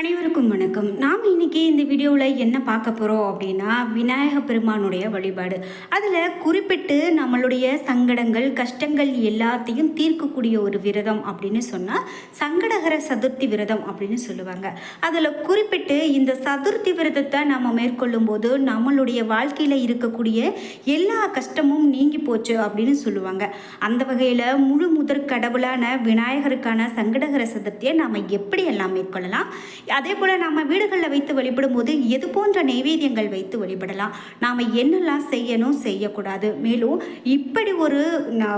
அனைவருக்கும் வணக்கம். நாம் இன்னைக்கு இந்த வீடியோவில் என்ன பார்க்க போகிறோம் அப்படின்னா விநாயக பெருமானுடைய வழிபாடு. அதில் குறிப்பிட்டு நம்மளுடைய சங்கடங்கள் கஷ்டங்கள் எல்லாத்தையும் தீர்க்கக்கூடிய ஒரு விரதம் அப்படின்னு சொன்னால் சங்கடகர சதுர்த்தி விரதம் அப்படின்னு சொல்லுவாங்க. அதில் குறிப்பிட்டு இந்த சதுர்த்தி விரதத்தை நம்ம மேற்கொள்ளும் போது நம்மளுடைய வாழ்க்கையில் இருக்கக்கூடிய எல்லா கஷ்டமும் நீங்கி போச்சு அப்படின்னு சொல்லுவாங்க. அந்த வகையில் முழு முதற் கடவுளான விநாயகருக்கான சங்கடகர சதுர்த்தியை நாம் எப்படி எல்லாம் மேற்கொள்ளலாம்? அதே போல் நம்ம வீடுகளில் வைத்து வழிபடும் போது எது போன்ற நைவேத்தியங்கள் வைத்து வழிபடலாம்? நாம் என்னெல்லாம் செய்யணும் செய்யக்கூடாது? மேலும் இப்படி ஒரு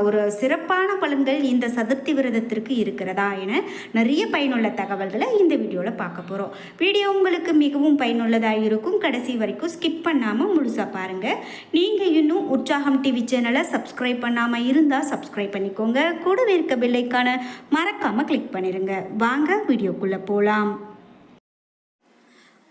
ஒரு சிறப்பான பலன்கள் இந்த சதுர்த்தி விரதத்திற்கு இருக்கிறதா என நிறைய பயனுள்ள தகவல்களை இந்த வீடியோவில் பார்க்க போகிறோம் வீடியோ உங்களுக்கு மிகவும் பயனுள்ளதாக இருக்கும். கடைசி வரைக்கும் ஸ்கிப் பண்ணாமல் முழுசாக பாருங்கள் நீங்கள் இன்னும் உற்சாகம் டிவி சேனலை சப்ஸ்கிரைப் பண்ணாமல் இருந்தால் சப்ஸ்கிரைப் பண்ணிக்கோங்க. கூடவே இருக்க பில்லைக்கான மறக்காமல் கிளிக் பண்ணிடுங்க வாங்க வீடியோக்குள்ளே போகலாம்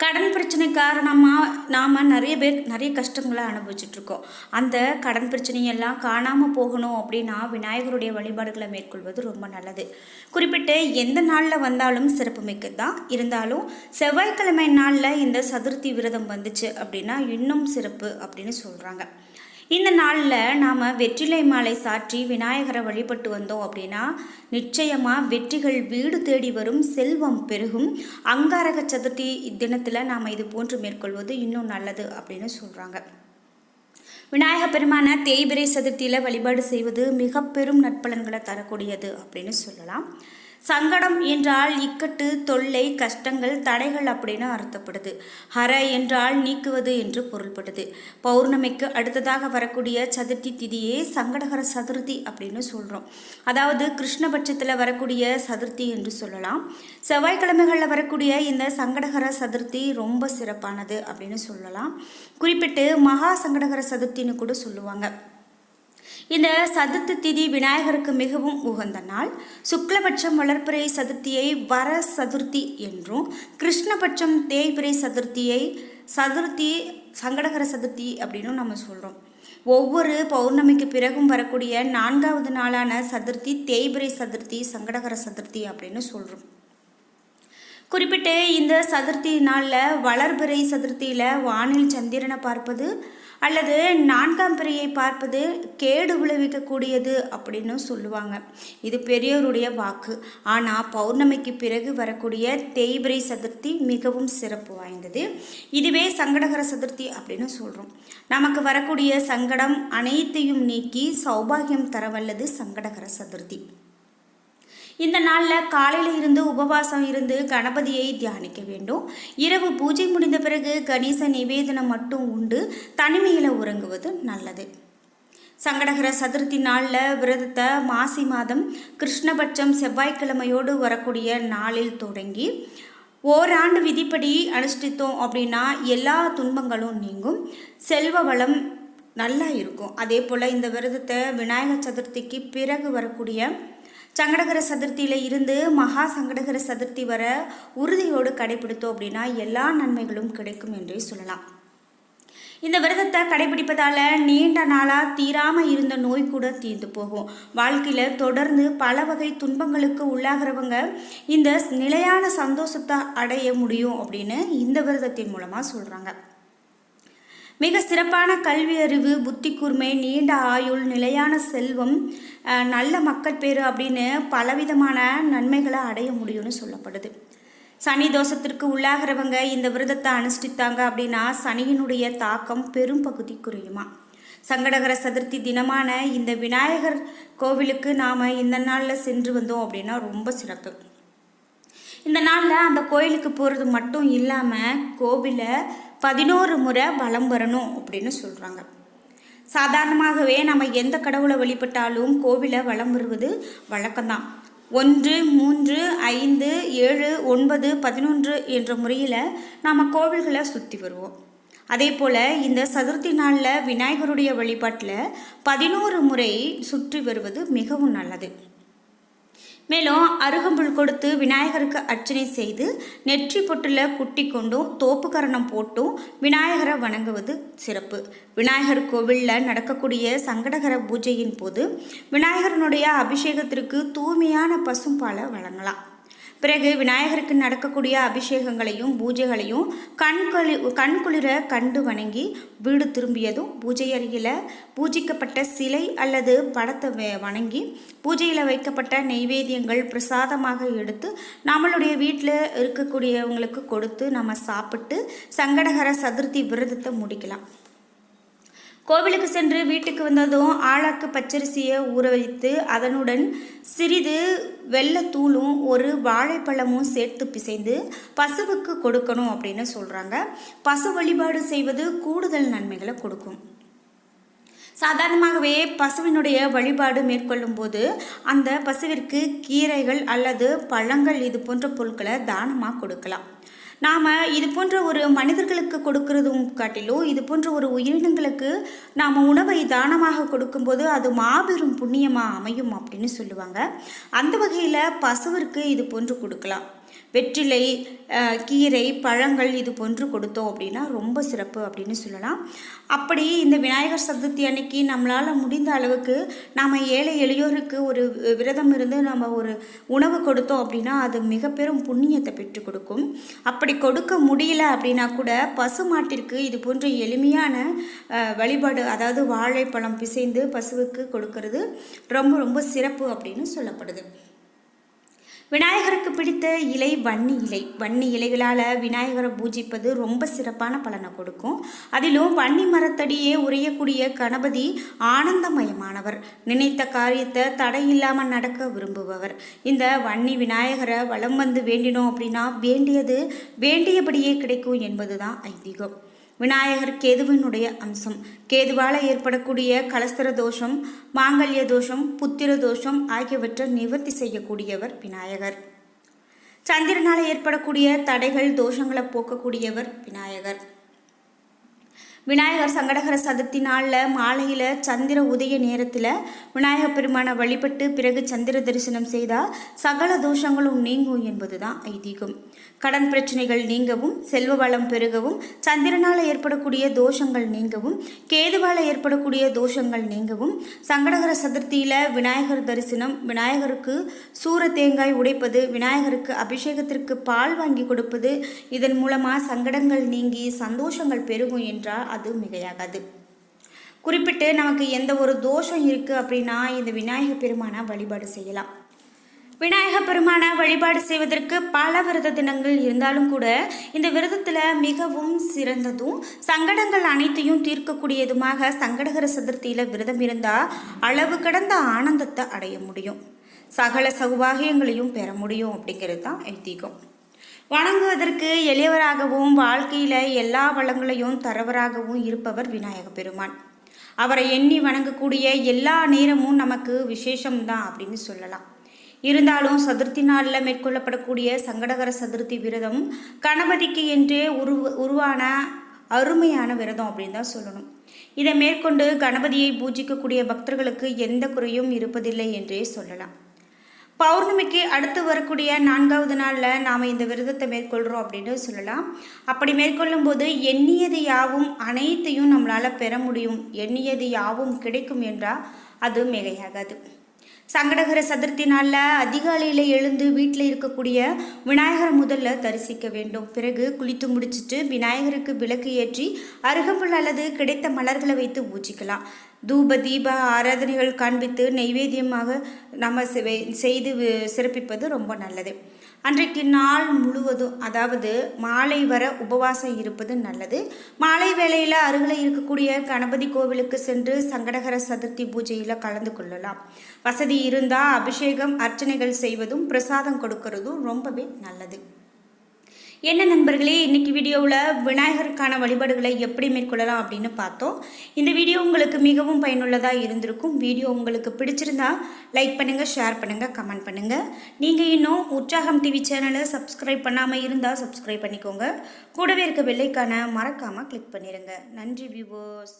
கடன் பிரச்சனை காரணமாக நாம் நிறைய பேர் நிறைய கஷ்டங்களை அனுபவிச்சுட்ருக்கோம் அந்த கடன் பிரச்சனையெல்லாம் காணாமல் போகணும் அப்படின்னா விநாயகருடைய வழிபாடுகளை மேற்கொள்வது ரொம்ப நல்லது. குறிப்பிட்டு எந்த நாளில் வந்தாலும் சிறப்புமிக்க தான் இருந்தாலும் செவ்வாய்க்கிழமை நாளில் இந்த சதுர்த்தி விரதம் வந்துச்சு அப்படின்னா இன்னும் சிறப்பு அப்படின்னு சொல்கிறாங்க இந்த நாளில் நாம் வெற்றிலை மாலை சாற்றி விநாயகரை வழிபட்டு வந்தோம் அப்படின்னா நிச்சயமாக வெற்றிகள் வீடு தேடி வரும் செல்வம் பெருகும். அங்காரக சதுர்த்தி தினத்தில் நாம் இது போன்று மேற்கொள்வது இன்னும் நல்லது அப்படின்னு சொல்கிறாங்க விநாயக பெருமான தேய்பிரை சதுர்த்தியில் வழிபாடு செய்வது மிக பெரும் நற்பலன்களை தரக்கூடியது அப்படின்னு சொல்லலாம். சங்கடம் என்றால் இக்கட்டு தொல்லை கஷ்டங்கள் தடைகள் அப்படின்னு அர்த்தப்படுது. ஹர என்றால் நீக்குவது என்று பொருள்படுது பௌர்ணமிக்கு அடுத்ததாக வரக்கூடிய சதுர்த்தி திதியே சங்கடகர சதுர்த்தி அப்படின்னு சொல்கிறோம் அதாவது கிருஷ்ணபட்சத்தில் வரக்கூடிய சதுர்த்தி என்று சொல்லலாம். செவ்வாய்க்கிழமைகளில் வரக்கூடிய இந்த சங்கடகர சதுர்த்தி ரொம்ப சிறப்பானது அப்படின்னு சொல்லலாம். குறிப்பிட்டு மகா சங்கடகர சதுர்த்தின்னு கூட சொல்லுவாங்க. இந்த சதுர்த்தி திதி விநாயகருக்கு மிகவும் உகந்த நாள். சுக்லபட்சம் வளர்ப்பிறை சதுர்த்தியை வர சதுர்த்தி என்றும் கிருஷ்ணபட்சம் தேய்பிறை சதுர்த்தியை சதுர்த்தி சங்கடகர சதுர்த்தி அப்படின்னும் நம்ம சொல்கிறோம் ஒவ்வொரு பௌர்ணமிக்கு பிறகும் வரக்கூடிய நான்காவது நாளான சதுர்த்தி தேய்பிறை சதுர்த்தி சங்கடகர சதுர்த்தி அப்படின்னு சொல்கிறோம் குறிப்பிட்டு இந்த சதுர்த்தி நாளில் வளர்பிறை சதுர்த்தியில் வானில் சந்திரனை பார்ப்பது அல்லது நான்காம் பிறையை பார்ப்பது கேடு விளைவிக்கக்கூடியது அப்படின்னு சொல்லுவாங்க. இது பெரியோருடைய வாக்கு. ஆனால் பௌர்ணமிக்கு பிறகு வரக்கூடிய தேய்பிரை சதுர்த்தி மிகவும் சிறப்பு வாய்ந்தது. இதுவே சங்கடகர சதுர்த்தி அப்படின்னு சொல்கிறோம் நமக்கு வரக்கூடிய சங்கடம் அனைத்தையும் நீக்கி சௌபாகியம் தரவல்லது சங்கடகர சதுர்த்தி. இந்த நாளில் காலையில் இருந்து உபவாசம் இருந்து கணபதியை தியானிக்க வேண்டும். இரவு பூஜை முடிந்த பிறகு கணேச நிவேதனம் மட்டும் உண்டு. தனிமையில் உறங்குவது நல்லது. சங்கடகர சதுர்த்தி நாளில் விரதத்தை மாசி மாதம் கிருஷ்ணபட்சம் செவ்வாய்க்கிழமையோடு வரக்கூடிய நாளில் தொடங்கி ஓராண்டு விதிப்படி அனுஷ்டித்தோம் அப்படின்னா எல்லா துன்பங்களும் நீங்கும். செல்வ வளம் நல்லா இருக்கும். அதே போல் இந்த விரதத்தை விநாயகர் சதுர்த்திக்கு பிறகு வரக்கூடிய சங்கடகர சதுர்த்தியில் இருந்து மகா சங்கடகர சதுர்த்தி வர உறுதியோடு கடைபிடித்தோம் அப்படின்னா எல்லா நன்மைகளும் கிடைக்கும் என்றே சொல்லலாம். இந்த விரதத்தை கடைபிடிப்பதால் நீண்ட நாளாக தீராமல் இருந்த நோய் கூட தீர்ந்து போகும். வாழ்க்கையில் தொடர்ந்து பல வகை துன்பங்களுக்கு உள்ளாகிறவங்க இந்த நிலையான சந்தோஷத்தை அடைய முடியும் அப்படின்னு இந்த விரதத்தின் மூலமாக சொல்கிறாங்க மிக சிறப்பான கல்வி அறிவு புத்தி கூர்மை நீண்ட ஆயுள் நிலையான செல்வம் நல்ல மக்கள் பேர் அப்படின்னு பலவிதமான நன்மைகளை அடைய முடியும்னு சொல்லப்படுது. சனி தோஷத்திற்கு உள்ளாகிறவங்க இந்த விரதத்தை அனுஷ்டித்தாங்க அப்படின்னா சனியினுடைய தாக்கம் பெரும் பகுதி குறையுமா சங்கடகர சதுர்த்தி தினமான இந்த விநாயகர் கோவிலுக்கு நாம் இந்த நாளில் சென்று வந்தோம் அப்படின்னா ரொம்ப சிறப்பு. இந்த நாளில் அந்த கோயிலுக்கு போகிறது மட்டும் இல்லாமல் கோவிலை பதினோரு முறை வலம் வரணும் அப்படின்னு சொல்கிறாங்க சாதாரணமாகவே நம்ம எந்த கடவுளை வழிபட்டாலும் கோவிலை வலம் வருவது வழக்கம்தான். ஒன்று மூன்று ஐந்து ஏழு ஒன்பது பதினொன்று என்ற முறையில் நாம் கோவில்களை சுற்றி வருவோம். அதே போல் இந்த சதுர்த்தி நாளில் விநாயகருடைய வழிபாட்டில் பதினோரு முறை சுற்றி வருவது மிகவும் நல்லது. மேலும் அருகம்புல் கொடுத்து விநாயகருக்கு அர்ச்சனை செய்து நெற்றி பொட்டில் குட்டி கொண்டும் தோப்பு கரணம் போட்டும் விநாயகரை வணங்குவது சிறப்பு. விநாயகர் கோவிலில் நடக்கக்கூடிய சங்கடகர பூஜையின் போது விநாயகரனுடைய அபிஷேகத்திற்கு தூய்மையான பசும்பாலை வழங்கலாம். பிறகு விநாயகருக்கு நடக்கக்கூடிய அபிஷேகங்களையும் பூஜைகளையும் கண்குளி கண்குளிர கண்டு வணங்கி வீடு திரும்பியதும் பூஜை அருகில் பூஜிக்கப்பட்ட சிலை அல்லது படத்தை வணங்கி பூஜையில் வைக்கப்பட்ட நெய்வேத்தியங்கள் பிரசாதமாக எடுத்து நம்மளுடைய வீட்டில் இருக்கக்கூடியவங்களுக்கு கொடுத்து நம்ம சாப்பிட்டு சங்கடகர சதுர்த்தி விரதத்தை முடிக்கலாம். கோவிலுக்கு சென்று வீட்டுக்கு வந்ததும் ஆளாக்கு பச்சரிசியை ஊற வைத்து அதனுடன் சிறிது வெள்ளத்தூளும் ஒரு வாழைப்பழமும் சேர்த்து பிசைந்து பசுவுக்கு கொடுக்கணும் அப்படின்னு சொல்கிறாங்க பசு வழிபாடு செய்வது கூடுதல் நன்மைகளை கொடுக்கும். சாதாரணமாகவே பசுவினுடைய வழிபாடு மேற்கொள்ளும் போது அந்த பசுவிற்கு கீரைகள் அல்லது பழங்கள் இது போன்ற பொருட்களை தானமாக கொடுக்கலாம். நாம் இது போன்ற ஒரு மனிதர்களுக்கு கொடுக்கறதும் காட்டிலும் இது போன்ற ஒரு உயிரினங்களுக்கு நாம் உணவை தானமாக கொடுக்கும்போது அது மாபெரும் புண்ணியமாக அமையும் அப்படின்னு சொல்லுவாங்க. அந்த வகையில் பசுவிற்கு இது போன்று கொடுக்கலாம். வெற்றிலை கீரை பழங்கள் இது போன்று கொடுத்தோம் அப்படின்னா ரொம்ப சிறப்பு அப்படின்னு சொல்லலாம். அப்படி இந்த விநாயகர் சதுர்த்தி அன்னைக்கு நம்மளால் முடிந்த அளவுக்கு நாம் ஏழை எளியோருக்கு ஒரு விரதம் இருந்து நம்ம ஒரு உணவு கொடுத்தோம் அப்படின்னா அது மிக பெரும் புண்ணியத்தை பெற்றுக் கொடுக்கும். அப்படி கொடுக்க முடியல அப்படின்னா கூட பசு மாட்டிற்கு இது போன்ற எளிமையான வழிபாடு அதாவது வாழைப்பழம் பிசைந்து பசுவுக்கு கொடுக்கறது ரொம்ப ரொம்ப சிறப்பு அப்படின்னு சொல்லப்படுது. விநாயகருக்கு பிடித்த இலை வன்னி இலை. வன்னி இலைகளால் விநாயகரை பூஜிப்பது ரொம்ப சிறப்பான பலனை கொடுக்கும். அதிலும் வன்னி மரத்தடியே உரையக்கூடிய கணபதி ஆனந்தமயமானவர். நினைத்த காரியத்தை தடை இல்லாமல் நடக்க விரும்புபவர். இந்த வன்னி விநாயகரை வளம் வந்து வேண்டினோம் அப்படின்னா வேண்டியது வேண்டியபடியே கிடைக்கும் என்பதுதான் ஐதீகம். விநாயகர் கேதுவினுடைய அம்சம்? கேதுவால் ஏற்படக்கூடிய கலஸ்தர தோஷம் மாங்கல்ய தோஷம் புத்திர தோஷம் ஆகியவற்றை நிவர்த்தி செய்யக்கூடியவர் விநாயகர். சந்திரனால் ஏற்படக்கூடிய தடைகள் தோஷங்களை போக்கக்கூடியவர் விநாயகர். விநாயகர் சங்கடகர சதுர்த்தி நாளில் மாலையில் சந்திர உதய நேரத்தில் விநாயகர் பெருமானை வழிபட்டு பிறகு சந்திர தரிசனம் செய்தால் சகல தோஷங்களும் நீங்கும் என்பது தான் ஐதீகம். கடன் பிரச்சனைகள் நீங்கவும் செல்வ வளம் பெருகவும் சந்திரனால் ஏற்படக்கூடிய தோஷங்கள் நீங்கவும் கேதுவால் ஏற்படக்கூடிய தோஷங்கள் நீங்கவும் சங்கடகர சதுர்த்தியில் விநாயகர் தரிசனம் விநாயகருக்கு சூர தேங்காய் உடைப்பது விநாயகருக்கு அபிஷேகத்திற்கு பால் வாங்கி கொடுப்பது இதன் மூலமாக சங்கடங்கள் நீங்கி சந்தோஷங்கள் பெருகும் என்றால் அது மிகையாகாது. குறிப்பிட்டு நமக்கு எந்த ஒரு தோஷம் இருக்குது அப்படின்னா இந்த விநாயகர் பெருமானை வழிபாடு செய்யலாம். விநாயக பெருமானை வழிபாடு செய்வதற்கு பல விரத தினங்கள் இருந்தாலும் கூட இந்த விரதத்தில் மிகவும் சிறந்ததும் சங்கடங்கள் அனைத்தையும் தீர்க்கக்கூடியதுமாக சங்கடகர சதுர்த்தியில் விரதம் இருந்தால் அளவு கடந்த ஆனந்தத்தை அடைய முடியும். சகல சௌபாகியங்களையும் பெற முடியும் அப்படிங்கிறது தான் ஐதீகம். வணங்குவதற்கு எளியவராகவும் வாழ்க்கையில் எல்லா வளங்களையும் தரவராகவும் இருப்பவர் விநாயக பெருமான். அவரை எண்ணி வணங்கக்கூடிய எல்லா நேரமும் நமக்கு விசேஷம்தான் அப்படின்னு சொல்லலாம். இருந்தாலும் சதுர்த்தி நாளில் மேற்கொள்ளப்படக்கூடிய சங்கடகர சதுர்த்தி விரதம் கணபதிக்கு என்றே உரு உருவான அருமையான விரதம் அப்படின்னு தான் சொல்லணும். இதை மேற்கொண்டு கணபதியை பூஜிக்கக்கூடிய பக்தர்களுக்கு எந்த குறையும் இருப்பதில்லை என்றே சொல்லலாம். பௌர்ணமிக்கு அடுத்து வரக்கூடிய நான்காவது நாளில் நாம் இந்த விரதத்தை மேற்கொள்கிறோம் அப்படின்னு சொல்லலாம். அப்படி மேற்கொள்ளும் போது எண்ணியது யாவும் அனைத்தையும் நம்மளால் பெற முடியும். எண்ணியது யாவும் கிடைக்கும் என்றால் அது மிகையாகாது. சங்கடகர சதுர்த்தி நாளில் அதிகாலையில் எழுந்து வீட்டில் இருக்கக்கூடிய விநாயகர் முதல்ல தரிசிக்க வேண்டும். பிறகு குளித்து முடிச்சுட்டு விநாயகருக்கு விளக்கு ஏற்றி அருகம்புல் அல்லது கிடைத்த மலர்களை வைத்து பூஜிக்கலாம். தூப தீப ஆராதனைகள் காண்பித்து நெய்வேத்தியமாக நம்ம செ- செய்து சிறப்பிப்பது ரொம்ப நல்லது. அன்றைக்கு நாள் முழுவதும் அதாவது மாலை வர உபவாசம் இருப்பது நல்லது. மாலை வேளையில் அருகில் இருக்கக்கூடிய கணபதி கோவிலுக்கு சென்று சங்கடகர சதுர்த்தி பூஜையில் கலந்து கொள்ளலாம். வசதி இருந்தால் அபிஷேகம் அர்ச்சனைகள் செய்வதும் பிரசாதம் கொடுக்கறதும் ரொம்பவே நல்லது. என்ன நண்பர்களே இன்றைக்கி வீடியோவில் விநாயகருக்கான வழிபாடுகளை எப்படி மேற்கொள்ளலாம் அப்படின்னு பார்த்தோம். இந்த வீடியோ உங்களுக்கு மிகவும் பயனுள்ளதாக இருந்திருக்கும். வீடியோ உங்களுக்கு பிடிச்சிருந்தா லைக் பண்ணுங்கள் ஷேர் பண்ணுங்கள் கமெண்ட் பண்ணுங்கள் நீங்கள் இன்னும் உற்சாகம் டிவி சேனலை சப்ஸ்கிரைப் பண்ணாமல் இருந்தால் சப்ஸ்கிரைப் பண்ணிக்கோங்க. கூடவே இருக்க வெள்ளைக்கான மறக்காமல் கிளிக் பண்ணிடுங்க நன்றி வியூவர்ஸ்